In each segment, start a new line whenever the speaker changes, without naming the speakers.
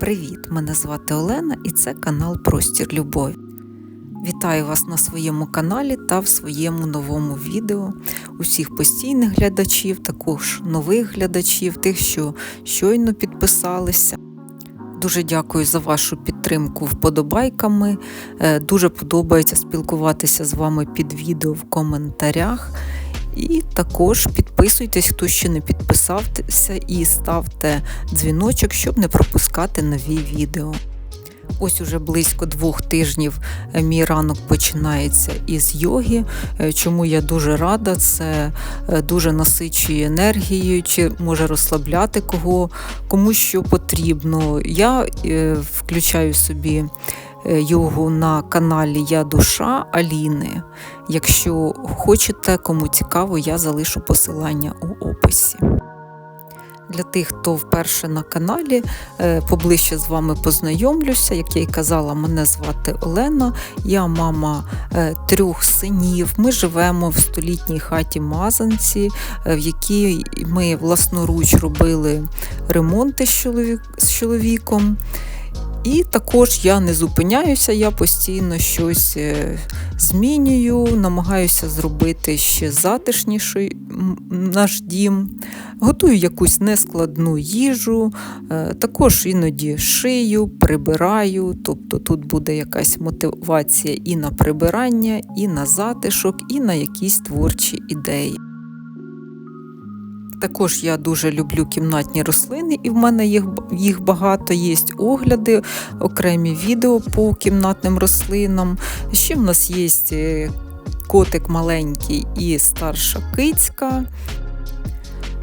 Привіт! Мене звати Олена і це канал Простір Любові. Вітаю вас на своєму каналі та в своєму новому відео. Усіх постійних глядачів, також нових глядачів, тих, що щойно підписалися. Дуже дякую за вашу підтримку вподобайками. Е, Дуже подобається спілкуватися з вами під відео в коментарях. І також підписуйтесь, хто ще не підписався, і ставте дзвіночок, щоб не пропускати нові відео. Ось уже близько двох тижнів е, мій ранок починається із йоги, е, чому я дуже рада. Це е, дуже насичує енергією, чи може розслабляти кого, кому що потрібно. Я включаю собі йогу на каналі Я Душа Аліни. Якщо хочете, кому цікаво, я залишу посилання у описі. Для тих, хто вперше на каналі, поближче з вами познайомлюся. Як я й казала, мене звати Олена, я мама трьох синів. Ми живемо в столітній хаті Мазанці, в якій ми власноруч робили ремонти з чоловіком. І також я не зупиняюся, я постійно щось змінюю, намагаюся зробити ще затишніший наш дім, готую якусь нескладну їжу, також іноді шию, прибираю, тобто тут буде якась мотивація і на прибирання, і на затишок, і на якісь творчі ідеї. Також я дуже люблю кімнатні рослини, і в мене їх їх багато є огляди, окремі відео по кімнатним рослинам. Ще в нас є котик маленький і старша кицька.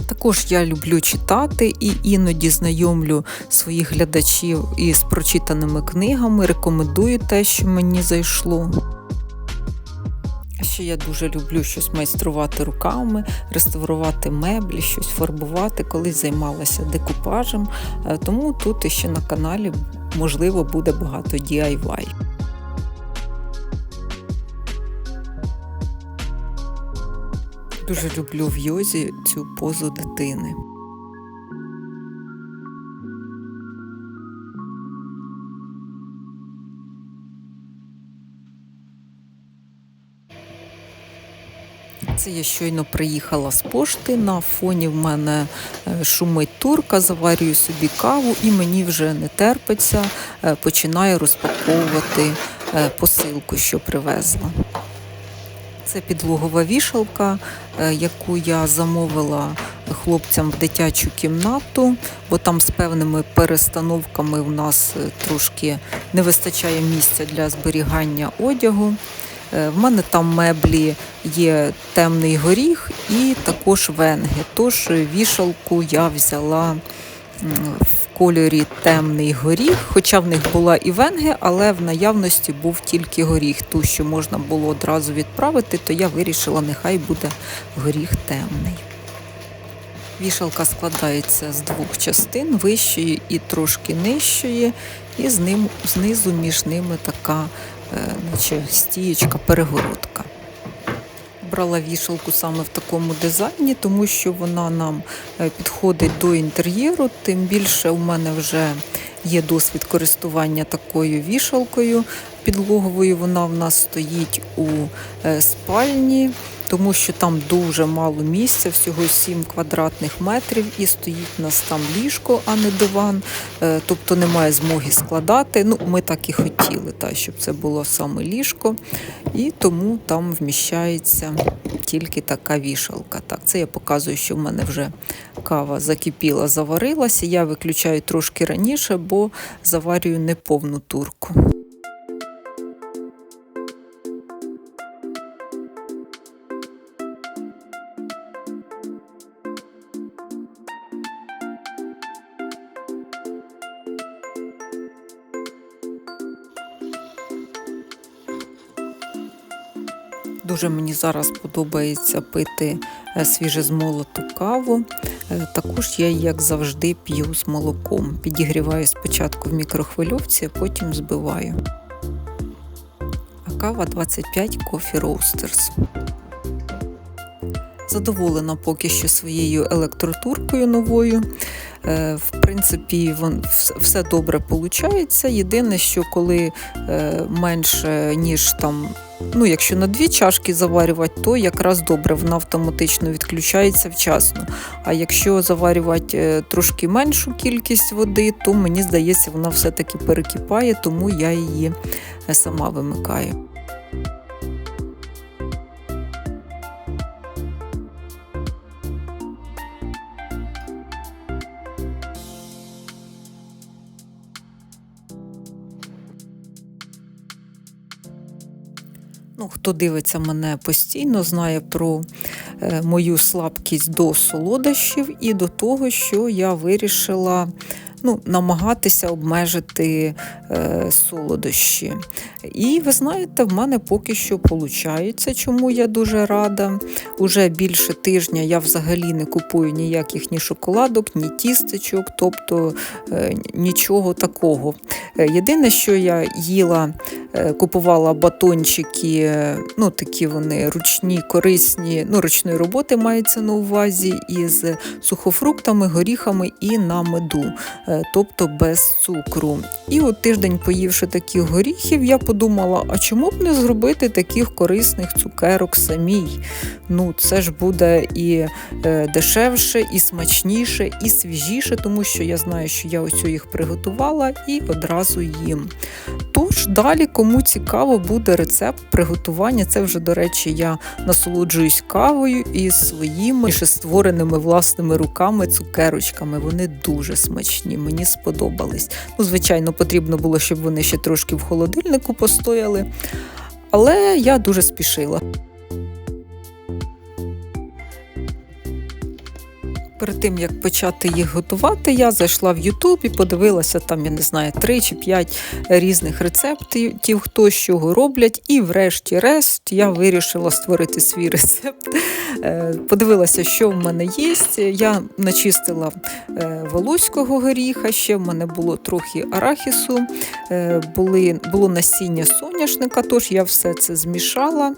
Також я люблю читати і іноді знайомлю своїх глядачів із прочитаними книгами, рекомендую те, що мені зайшло. Ще я дуже люблю щось майструвати руками, реставрувати меблі, щось фарбувати, колись займалася декупажем, тому тут ще на каналі, можливо, буде багато DIY. Дуже люблю в йозі цю позу дитини. Це я щойно приїхала з пошти. На фоні в мене шумить турка, заварюю собі каву і мені вже не терпиться, починаю розпаковувати посилку, що привезла. Це підлогова вішалка, яку я замовила хлопцям в дитячу кімнату, бо там з певними перестановками в нас трошки не вистачає місця для зберігання одягу. В мене там меблі є темний горіх і також венги. Тож вішалку я взяла в кольорі темний горіх, хоча в них була і венги, але в наявності був тільки горіх. Ту, що можна було одразу відправити, то я вирішила, нехай буде горіх темний. Вішалка складається з двох частин, вищої і трошки нижчої, і з ним, знизу між ними така наче стієчка, перегородка. Брала вішалку саме в такому дизайні, тому що вона нам підходить до інтер'єру, тим більше у мене вже є досвід користування такою вішалкою підлоговою. Вона в нас стоїть у спальні, тому що там дуже мало місця, всього 7 квадратних метрів, і стоїть у нас там ліжко, а не диван, тобто немає змоги складати. Ну, Ми так і хотіли, та, щоб це було саме ліжко, і тому там вміщається тільки така вішалка. Так, Це я показую, що в мене вже кава закипіла, заварилася. Я виключаю трошки раніше, бо заварюю неповну турку. Дуже мені зараз подобається пити свіжезмолоту каву. Також я, як завжди, п'ю з молоком. Підігріваю спочатку в мікрохвильовці, а потім збиваю. А кава 25 Coffee Roasters. Задоволена поки що своєю електротуркою новою. Е, В принципі, все добре виходить. Єдине, що коли е, менше, ніж там. Ну, якщо на дві чашки заварювати, то якраз добре, вона автоматично відключається вчасно. А якщо заварювати е, трошки меншу кількість води, то мені здається, вона все-таки перекипає, тому я її е, сама вимикаю. Ну, хто дивиться мене постійно, знає про е, мою слабкість до солодощів і до того, що я вирішила ну, намагатися обмежити е, солодощі. І ви знаєте, в мене поки що виходить, чому я дуже рада. Уже більше тижня я взагалі не купую ніяких ні шоколадок, ні тістечок, тобто е, нічого такого. Е, Єдине, що я їла, е, купувала батончики, е, ну такі вони ручні, корисні, ну ручної роботи мається на увазі, із сухофруктами, горіхами і на меду, тобто без цукру. І от тиждень поївши таких горіхів, я подумала, а чому б не зробити таких корисних цукерок самій? Ну, це ж буде і е, дешевше, і смачніше, і свіжіше, тому що я знаю, що я ось їх приготувала і одразу їм. Тож далі, кому цікаво, буде рецепт приготування. Це вже, до речі, я насолоджуюсь кавою і своїми ще створеними власними руками цукерочками. Вони дуже смачні, мені сподобались. Ну, звичайно, потрібно було, щоб вони ще трошки в холодильнику постояли. Але я дуже спішила. Перед тим як почати їх готувати, я зайшла в YouTube і подивилася там, я не знаю, 3 чи 5 різних рецептів, хто з чого роблять. І, врешті-решт, я вирішила створити свій рецепт. Е, Подивилася, що в мене є. Я начистила е, волоського горіха, ще в мене було трохи арахісу, е, були, було насіння соняшника, тож я все це змішала.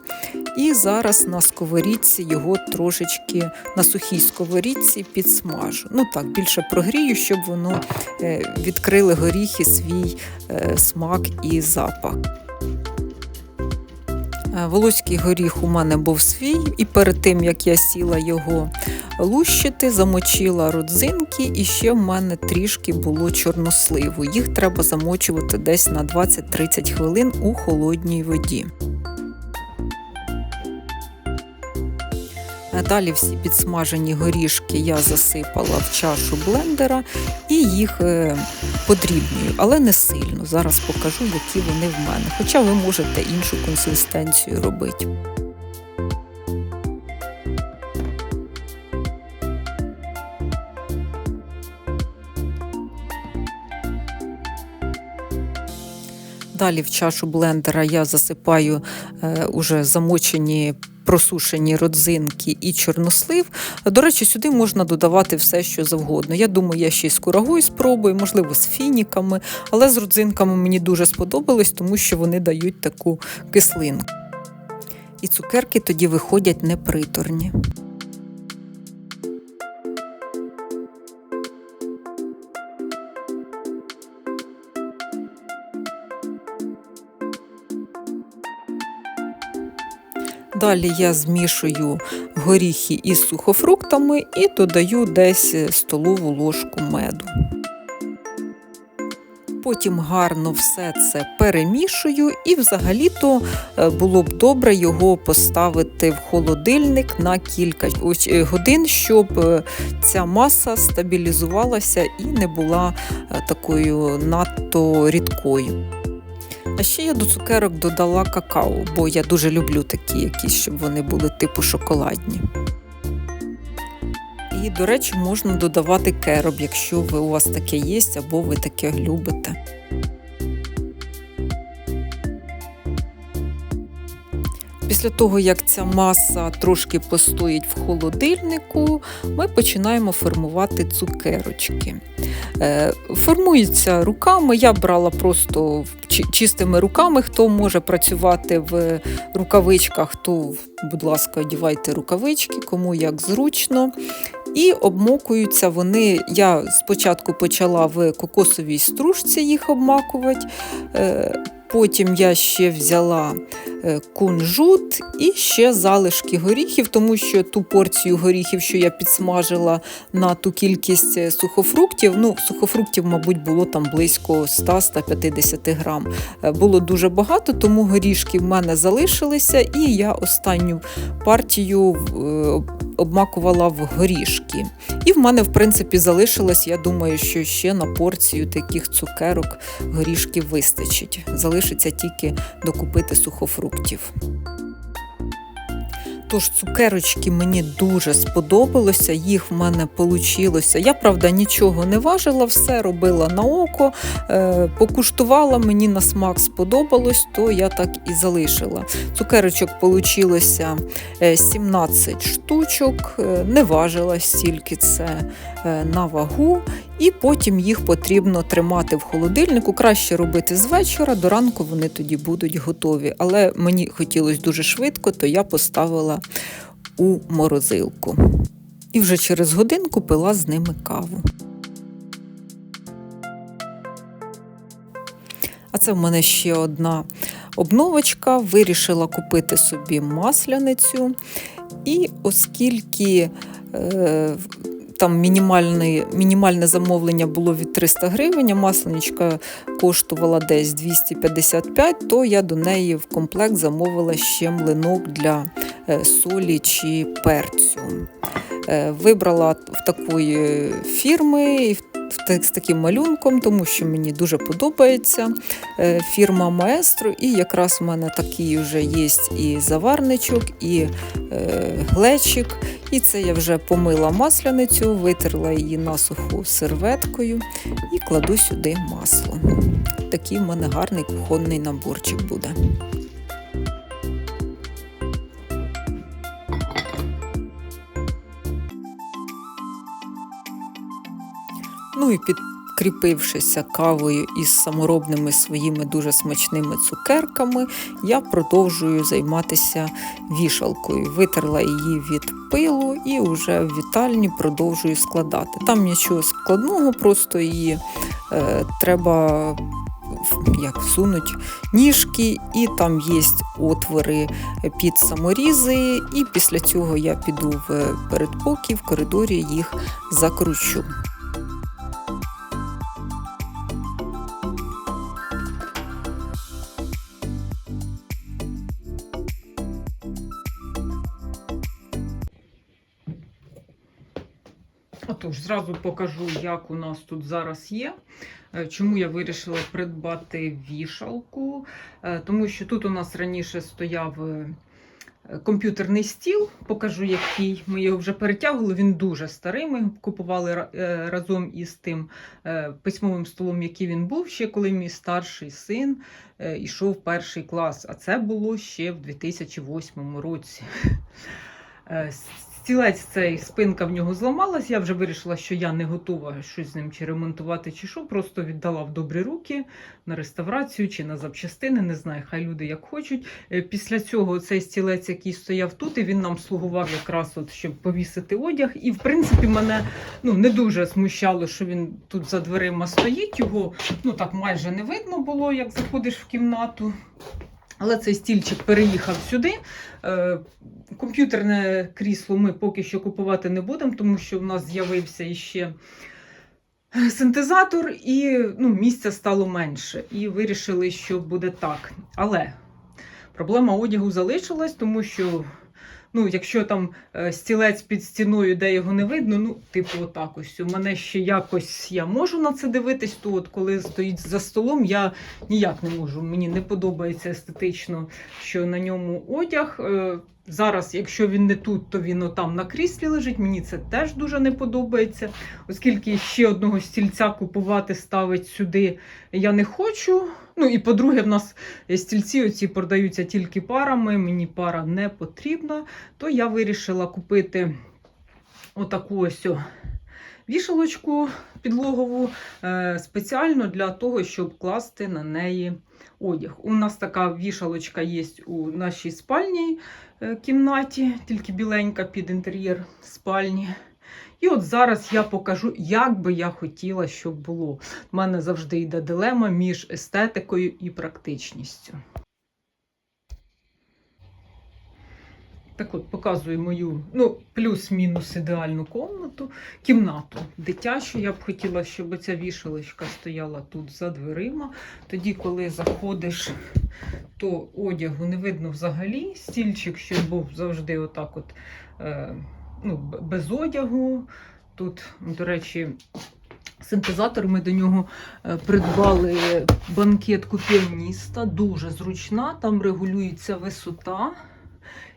І зараз на сковорідці його трошечки на сухій сковорідці підсмажу. Ну так, більше прогрію, щоб воно е, відкрили горіхи свій е, смак і запах. Е, Волоський горіх у мене був свій, і перед тим як я сіла його лущити, замочила родзинки, і ще в мене трішки було чорносливу. Їх треба замочувати десь на 20-30 хвилин у холодній воді. Далі всі підсмажені горішки я засипала в чашу блендера і їх е, подрібнюю, але не сильно. Зараз покажу, які вони в мене. Хоча ви можете іншу консистенцію робити. Далі в чашу блендера я засипаю е, уже замочені просушені родзинки і чорнослив. До речі, сюди можна додавати все, що завгодно. Я думаю, я ще й з курагою спробую, можливо, з фініками, але з родзинками мені дуже сподобалось, тому що вони дають таку кислинку. І цукерки тоді виходять неприторні. Далі я змішую горіхи із сухофруктами і додаю десь столову ложку меду. Потім гарно все це перемішую, і взагалі-то е, було б добре його поставити в холодильник на кілька е, годин, щоб е, ця маса стабілізувалася і не була такою надто рідкою. А ще я до цукерок додала какао, бо я дуже люблю такі якісь, щоб вони були типу шоколадні. І, до речі, можна додавати кероб, якщо ви, у вас таке є, або ви таке любите. Після того, як ця маса трошки постоїть в холодильнику, ми починаємо формувати цукерочки. Е, Формується руками. Я брала просто чистими руками. Хто може працювати в рукавичках, то, будь ласка, одівайте рукавички, кому як зручно. І обмокуються вони. Я спочатку почала в кокосовій стружці їх обмакувати. е, Потім я ще взяла кунжут і ще залишки горіхів, тому що ту порцію горіхів, що я підсмажила на ту кількість е, сухофруктів, ну, сухофруктів, мабуть, було там близько 100-150 грам. Е, Було дуже багато, тому горішки в мене залишилися, і я останню партію е, обмакувала в горішки. І в мене, в принципі, залишилось, я думаю, що ще на порцію таких цукерок горішків вистачить. Залишиться тільки докупити сухофруктів. Тож цукерочки мені дуже сподобалося, їх в мене вийшло. Я, правда, нічого не важила, все робила на око, е, покуштувала, мені на смак сподобалось, то я так і залишила. Цукерочок вийшло 17 штучок, е, не важила стільки це е, на вагу, і потім їх потрібно тримати в холодильнику. Краще робити з вечора, до ранку вони тоді будуть готові. Але мені хотілося дуже швидко, то я поставила у морозилку. І вже через годинку пила з ними каву. А це в мене ще одна обновочка. Вирішила купити собі масляницю. І оскільки е, там мінімальне, замовлення було від 300 гривень, а масленичка коштувала десь 255, то я до неї в комплект замовила ще млинок для е, солі чи перцю. Е, Вибрала в такої фірми і в з таким малюнком, тому що мені дуже подобається е, фірма Маестро. І якраз в мене такий вже є і заварничок, і е, глечик. І це я вже помила масляницю, витерла її насуху серветкою і кладу сюди масло. Такий в мене гарний кухонний наборчик буде. Ну і підкріпившися кавою із саморобними своїми дуже смачними цукерками, я продовжую займатися вішалкою. Витерла її від пилу і вже в вітальні продовжую складати. Там нічого складного, просто її е, треба. Як всунуть ніжки, і там є отвори під саморізи, і після цього я піду в передпокій, в коридорі їх закручу. Отож, зразу покажу, як у нас тут зараз є. Е, Чому я вирішила придбати вішалку? Е, Тому що тут у нас раніше стояв е, комп'ютерний стіл, покажу який. Ми його вже перетягували, він дуже старий. Ми купували разом із тим письмовим столом, який він був ще, коли мій старший син йшов в перший клас. А це було ще в 2008 році. Стілець цей спинка в нього зламалась. Я вже вирішила, що я не готова щось з ним чи ремонтувати, чи що. Просто віддала в добрі руки на реставрацію чи на запчастини. Не знаю, хай люди як хочуть. Е, Після цього цей стілець, який стояв тут, і він нам слугував якраз, от, щоб повісити одяг. І в принципі мене ну, не дуже смущало, що він тут за дверима стоїть. Його ну так майже не видно було, як заходиш в кімнату. Але цей стільчик переїхав сюди. Е, Комп'ютерне крісло ми поки що купувати не будемо, тому що в нас з'явився іще синтезатор, і ну, місця стало менше. І вирішили, що буде так. Але проблема одягу залишилась, тому що. Ну, якщо там е, стілець під стіною, де його не видно, ну, типу, отак ось. У мене ще якось я можу на це дивитись, то от коли стоїть за столом, я ніяк не можу. Мені не подобається естетично, що на ньому одяг. Е, Зараз, якщо він не тут, то він отам на кріслі лежить. Мені це теж дуже не подобається, оскільки ще одного стільця купувати ставить сюди я не хочу. Ну і по-друге, в нас стільці оці продаються тільки парами. Мені пара не потрібна, то я вирішила купити отаку ось вішалочку підлогову е, спеціально для того, щоб класти на неї одяг. У нас така вішалочка є у нашій спальній е, кімнаті, тільки біленька під інтер'єр спальні. І от зараз я покажу, як би я хотіла, щоб було. У мене завжди йде дилема між естетикою і практичністю. Так от, показую мою ну, плюс-мінус ідеальну комнату, кімнату дитячу. Я б хотіла, щоб ця вішалочка стояла тут за дверима. Тоді, коли заходиш, то одягу не видно взагалі. Стільчик, щоб був завжди отак от, е, ну, без одягу. Тут, до речі, синтезатор ми до нього е, придбали банкетку піаніста, дуже зручна, там регулюється висота.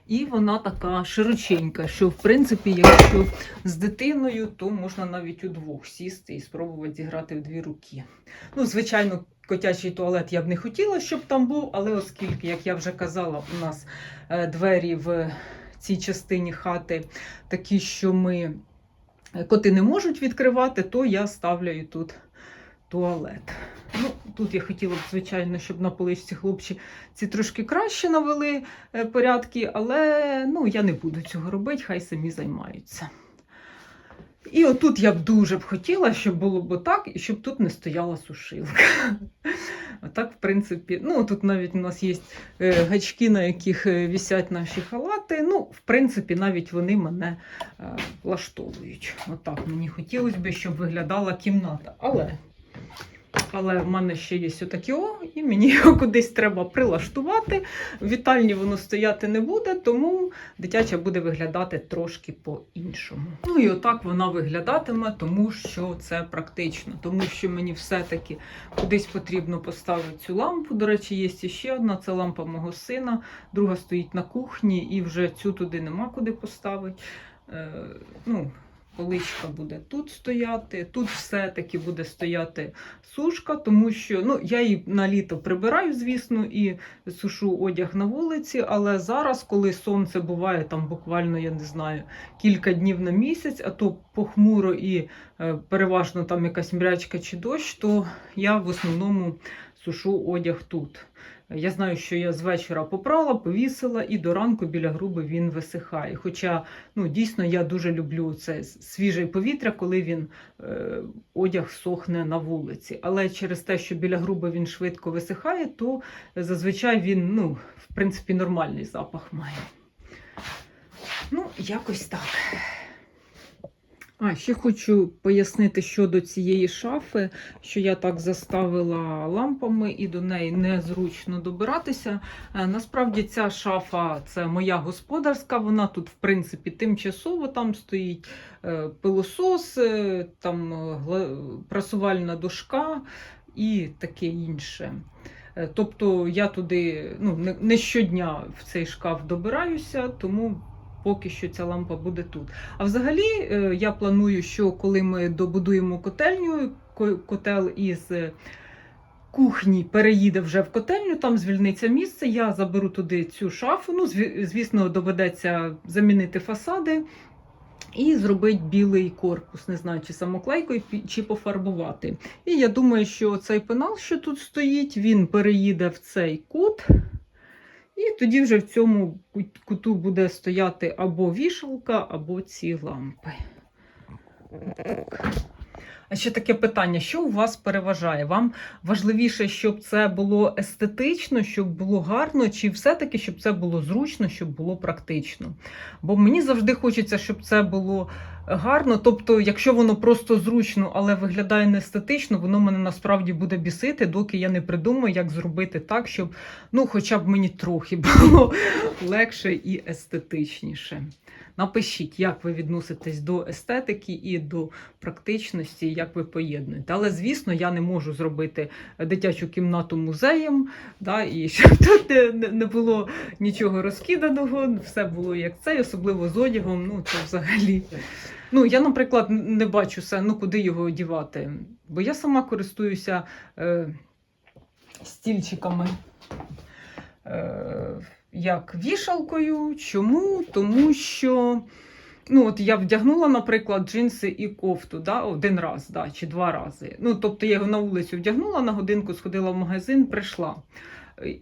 І вона така широченька, що в принципі, якщо з дитиною, то можна навіть удвох сісти і спробувати зіграти в дві руки. Ну, звичайно, котячий туалет я б не хотіла, щоб там був, але оскільки, як я вже казала, у нас е, двері в цій частині хати такі, що ми е, коти не можуть відкривати, то я ставлю тут туалет. Ну, тут я хотіла б, звичайно, щоб на поличці хлопці ці трошки краще навели е, порядки, але ну, я не буду цього робити, хай самі займаються. І отут я б дуже б хотіла, щоб було б так, і щоб тут не стояла сушилка. Отак, в принципі, ну тут навіть у нас є е, гачки, на яких е, висять наші халати. Ну, в принципі, навіть вони мене е, влаштовують. Отак мені хотілося б, щоб виглядала кімната. Але але в мене ще є отакі о, і мені його кудись треба прилаштувати. В вітальні воно стояти не буде, тому дитяча буде виглядати трошки по-іншому. Ну і отак вона виглядатиме, тому що це практично, тому що мені все-таки кудись потрібно поставити цю лампу. До речі, є ще одна це лампа мого сина, друга стоїть на кухні, і вже цю туди нема куди поставити. Е, ну, Поличка буде тут стояти, тут все-таки буде стояти сушка, тому що ну, я її на літо прибираю, звісно, і сушу одяг на вулиці. Але зараз, коли сонце буває там буквально, я не знаю, кілька днів на місяць, а то похмуро і е, переважно там якась мрячка чи дощ, то я в основному сушу одяг тут. Я знаю, що я з вечора попрала, повісила, і до ранку біля груби він висихає. Хоча ну, дійсно я дуже люблю це свіже повітря, коли він е, одяг сохне на вулиці. Але через те, що біля груби він швидко висихає, то зазвичай він, ну, в принципі, нормальний запах має. Ну, якось так. А, ще хочу пояснити щодо цієї шафи, що я так заставила лампами і до неї незручно добиратися. Е, Насправді ця шафа це моя господарська, вона тут, в принципі, тимчасово там стоїть е, пилосос, е, там прасувальна дошка і таке інше. Тобто я туди ну, не щодня в цей шкаф добираюся, тому поки що ця лампа буде тут. А взагалі, е, я планую, що коли ми добудуємо котельню, котел із е, кухні переїде вже в котельню, там звільниться місце. Я заберу туди цю шафу. Ну, звісно, доведеться замінити фасади. І зробити білий корпус, не знаю, чи самоклейкою, чи пофарбувати. І я думаю, що цей пенал, що тут стоїть, він переїде в цей кут. І тоді вже в цьому кут- куту буде стояти або вішалка, або ці лампи. Так. Ще таке питання: що у вас переважає? Вам важливіше, щоб це було естетично, щоб було гарно, чи все-таки щоб це було зручно, щоб було практично? Бо мені завжди хочеться, щоб це було гарно. Тобто, якщо воно просто зручно, але виглядає не естетично, воно мене насправді буде бісити, доки я не придумаю, як зробити так, щоб ну, хоча б мені трохи було легше і естетичніше. Напишіть, як ви відноситесь до естетики і до практичності, як ви поєднуєте. Але, звісно, я не можу зробити дитячу кімнату музеєм, да, і щоб тут не, було нічого розкиданого, все було як це, особливо з одягом. Ну, це взагалі. Ну, я, наприклад, не бачу все, ну куди його одівати. Бо я сама користуюся е, стільчиками. Е, як вішалкою. Чому? Тому що ну, от я вдягнула, наприклад, джинси і кофту да, один раз да, чи два рази. Ну, тобто я його на вулицю вдягнула, на годинку сходила в магазин, прийшла.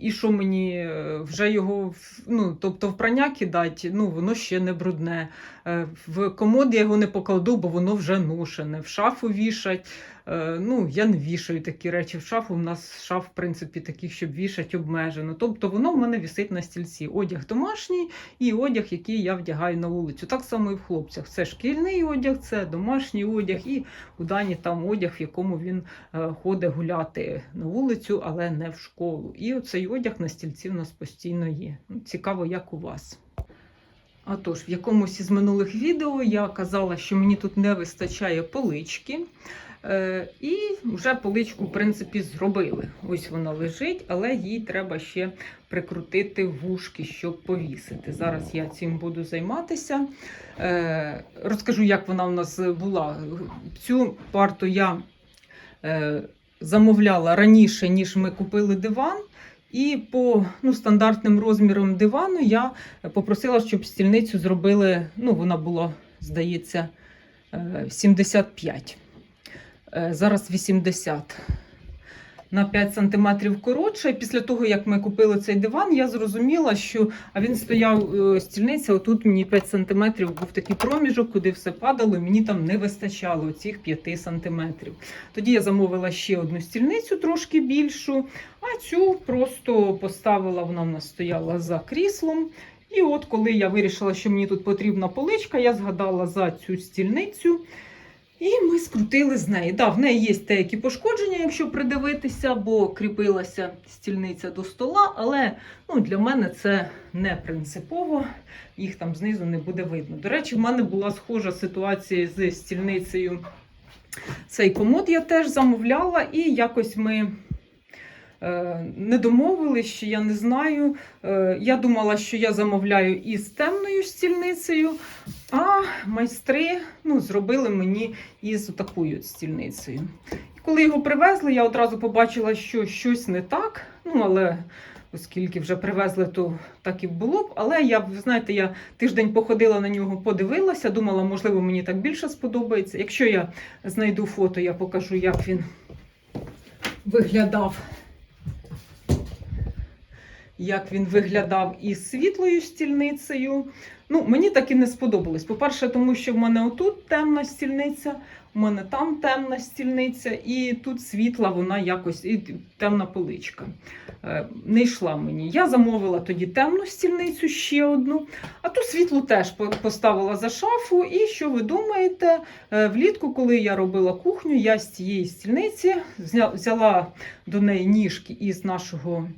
І що мені е, вже його ну, тобто в кидати, ну воно ще не брудне. Е, В комод я його не покладу, бо воно вже ношене. В шафу вішать. Е, Ну, я не вішаю такі речі в шафу. У нас шаф, в принципі, таких, щоб вішати, обмежено. Тобто воно в мене висить на стільці. Одяг домашній і одяг, який я вдягаю на вулицю. Так само і в хлопцях. Це шкільний одяг, це домашній одяг, і у Дані там одяг, в якому він е, ходить гуляти на вулицю, але не в школу. І оцей одяг на стільці в нас постійно є. Ну, Цікаво, як у вас. А тож, в якомусь із минулих відео я казала, що мені тут не вистачає полички. Е, і вже поличку, в принципі, зробили. Ось вона лежить, але їй треба ще прикрутити вушки, щоб повісити. Зараз я цим буду займатися. Е, розкажу, як вона у нас була. Цю парту я е, замовляла раніше, ніж ми купили диван. І по ну, стандартним розмірам дивану я попросила, щоб стільницю зробили. Ну, вона була, здається, е, 75. Е, Зараз 80. На 5 сантиметрів коротше. Після того, як ми купили цей диван, я зрозуміла, що а він стояв е, стільниця. Отут мені 5 сантиметрів був такий проміжок, куди все падало, мені там не вистачало цих 5 сантиметрів. Тоді я замовила ще одну стільницю, трошки більшу, а цю просто поставила, вона в нас стояла за кріслом. І от коли я вирішила, що мені тут потрібна поличка, я згадала за цю стільницю. І ми скрутили з неї. Да, в неї є деякі пошкодження, якщо придивитися, бо кріпилася стільниця до стола, але ну, для мене це не принципово, їх там знизу не буде видно. До речі, в мене була схожа ситуація з стільницею. Цей комод я теж замовляла, і якось ми не домовились, що я не знаю. Е, я думала, що я замовляю із темною стільницею, а майстри ну, зробили мені із такою стільницею. Коли його привезли, я одразу побачила, що щось не так. Ну, але оскільки вже привезли, то так і було б. Але я, знаєте, я тиждень походила на нього, подивилася, думала, можливо, мені так більше сподобається. Якщо я знайду фото, я покажу, як він виглядав. Як він виглядав із світлою стільницею. Ну, мені так і не сподобалось. По-перше, тому що в мене отут темна стільниця, у мене там темна стільниця, і тут світла, вона якось і темна поличка. Е, Не йшла мені. Я замовила тоді темну стільницю ще одну, а ту світлу теж поставила за шафу. І що ви думаєте? Е, Влітку, коли я робила кухню, я з цієї стільниці взяла до неї ніжки із нашого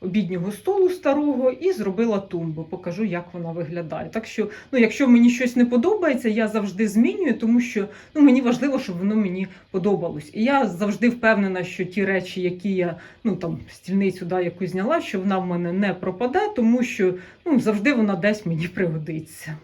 обіднього столу старого і зробила тумбу. Покажу, як вона виглядає. Так що, ну, якщо мені щось не подобається, я завжди змінюю, тому що ну, мені важливо, щоб воно мені подобалось. І я завжди впевнена, що ті речі, які я ну там стільницю да, яку зняла, що вона в мене не пропаде, тому що ну, завжди вона десь мені пригодиться.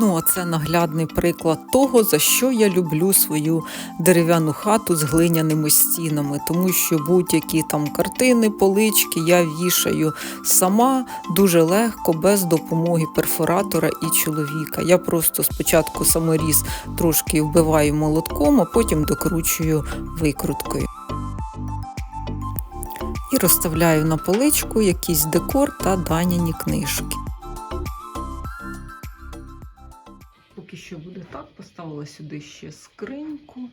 Ну, а це наглядний приклад того, за що я люблю свою дерев'яну хату з глиняними стінами, тому що будь-які там картини, полички я вішаю сама дуже легко, без допомоги перфоратора і чоловіка. Я просто спочатку саморіз трошки вбиваю молотком, а потім докручую викруткою. І розставляю на поличку якийсь декор та даняні книжки. Що буде так, поставила сюди ще скриньку,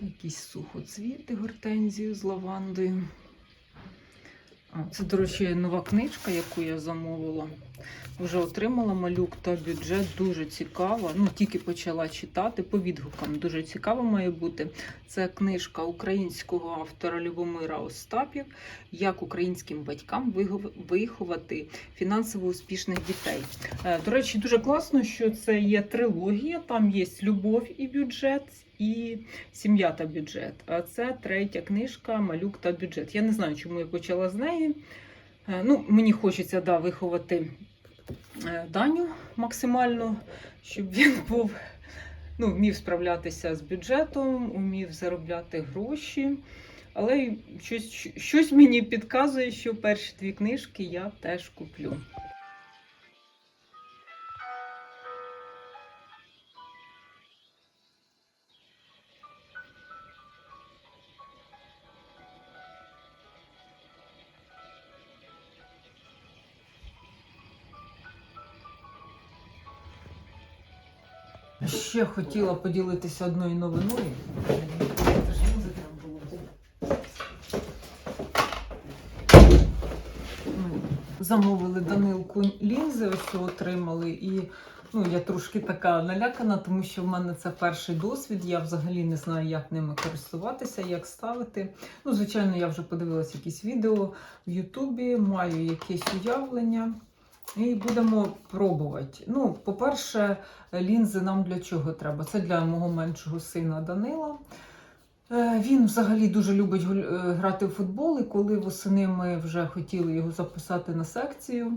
якісь сухоцвіти, гортензію з лавандою. Це, до речі, нова книжка, яку я замовила. Вже отримала малюк та бюджет. Дуже цікава. Ну, тільки почала читати по відгукам. Дуже цікаво має бути. Це книжка українського автора Любомира Остапів Як українським батькам виховати фінансово успішних дітей. Е, До речі, дуже класно, що це є трилогія. Там є любов і бюджет, і сім'я та бюджет. А це третя книжка Малюк та бюджет. Я не знаю, чому я почала з неї. Е, Ну, мені хочеться да, виховати е, Даню максимально, щоб він був, ну, вмів справлятися з бюджетом, умів заробляти гроші. Але щось, щось мені підказує, що перші дві книжки я теж куплю. Ще хотіла поділитися одною новиною. Ну, Замовили Данилку лінзи, ось отримали. І ну, я трошки така налякана, тому що в мене це перший досвід. Я взагалі не знаю, як ними користуватися, як ставити. Ну, звичайно, я вже подивилася якісь відео в Ютубі, маю якесь уявлення. І будемо пробувати. Ну, по-перше, лінзи нам для чого треба? Це для мого меншого сина Данила. Е, Він взагалі дуже любить е, грати в футбол, і коли восени ми вже хотіли його записати на секцію,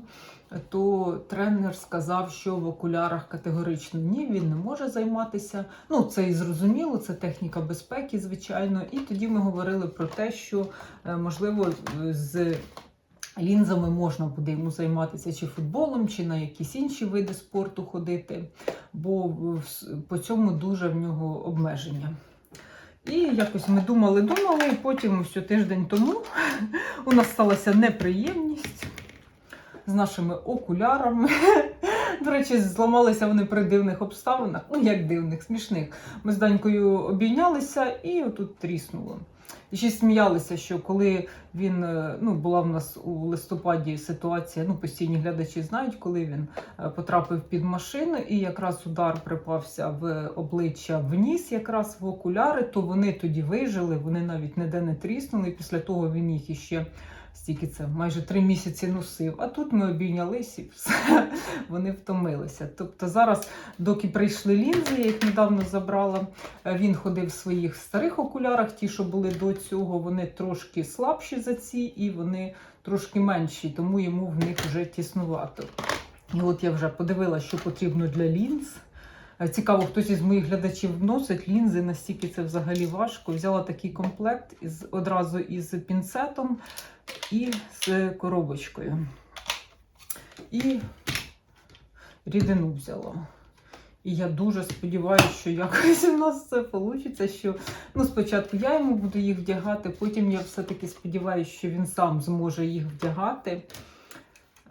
то тренер сказав, що в окулярах категорично ні, він не може займатися. Ну, це і зрозуміло, це техніка безпеки, звичайно. І тоді ми говорили про те, що е, можливо з лінзами можна буде йому займатися чи футболом, чи на якісь інші види спорту ходити, бо по цьому дуже в нього обмеження. І якось ми думали, думали, і потім що тиждень тому у нас сталася неприємність з нашими окулярами. До речі, зламалися вони при дивних обставинах. Ну, як дивних, смішних. Ми з Данькою обійнялися і отут тріснуло. І ще сміялися, що коли він е, ну, була в нас у листопаді ситуація, ну постійні глядачі знають, коли він е, потрапив під машину, і якраз удар припався в обличчя в ніс, якраз в окуляри, то вони тоді вижили, вони навіть ніде не тріснули. Після того він їх іще стільки це майже три місяці носив. А тут ми обійнялися і все, вони втомилися. Тобто зараз, доки прийшли лінзи, я їх недавно забрала. Е, Він ходив в своїх старих окулярах, ті, що були до цього, вони трошки слабші за ці, і вони трошки менші, тому йому в них вже тіснувато. І от я вже подивилася, що потрібно для лінз. Е, Цікаво, хтось із моїх глядачів носить лінзи, настільки це взагалі важко. Взяла такий комплект із, одразу із пінцетом і з коробочкою. І рідину взяла. І я дуже сподіваюся, що якось у нас це вийде. Що ну, спочатку я йому буду їх вдягати, потім я все-таки сподіваюся, що він сам зможе їх вдягати.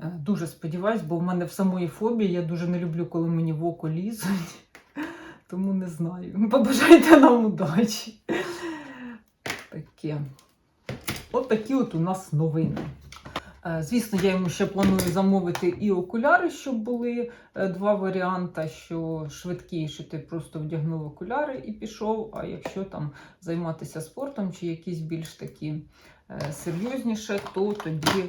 Е, Дуже сподіваюсь, бо в мене в самої фобії я дуже не люблю, коли мені в око лізуть. Тому не знаю. Побажайте нам удачі. Таке. От такі от у нас новини. Е, Звісно, я йому ще планую замовити і окуляри, щоб були е, два варіанти: що швидкі, що ти просто вдягнув окуляри і пішов. А якщо там займатися спортом чи якісь більш такі серйозніше, то тоді.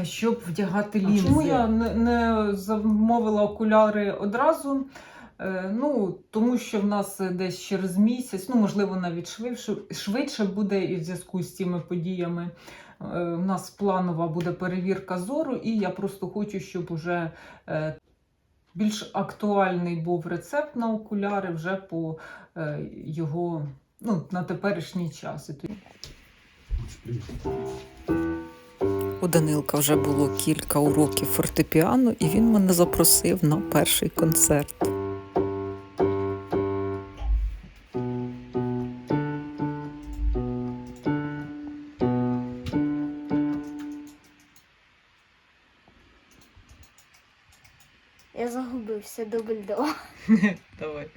Е, Щоб вдягати лінзи. Чому я не, не замовила окуляри одразу? Е, Ну, тому що в нас десь через місяць, ну можливо, навіть швидше, швидше буде і в зв'язку з цими подіями. Е, У нас планова буде перевірка зору, і я просто хочу, щоб уже е, більш актуальний був рецепт на окуляри вже по е, його ну, на теперішній час. У Данилка вже було кілька уроків фортепіано, і він мене запросив на перший концерт.
Я загубився два.
Давай.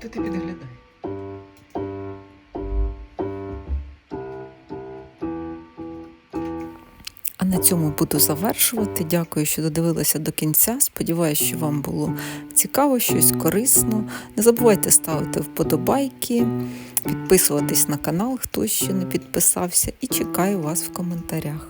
То ти підглядай. Цьому буду завершувати. Дякую, що додивилися до кінця. Сподіваюся, що вам було цікаво, щось корисно. Не забувайте ставити вподобайки, підписуватись на канал, хто ще не підписався, і чекаю вас в коментарях.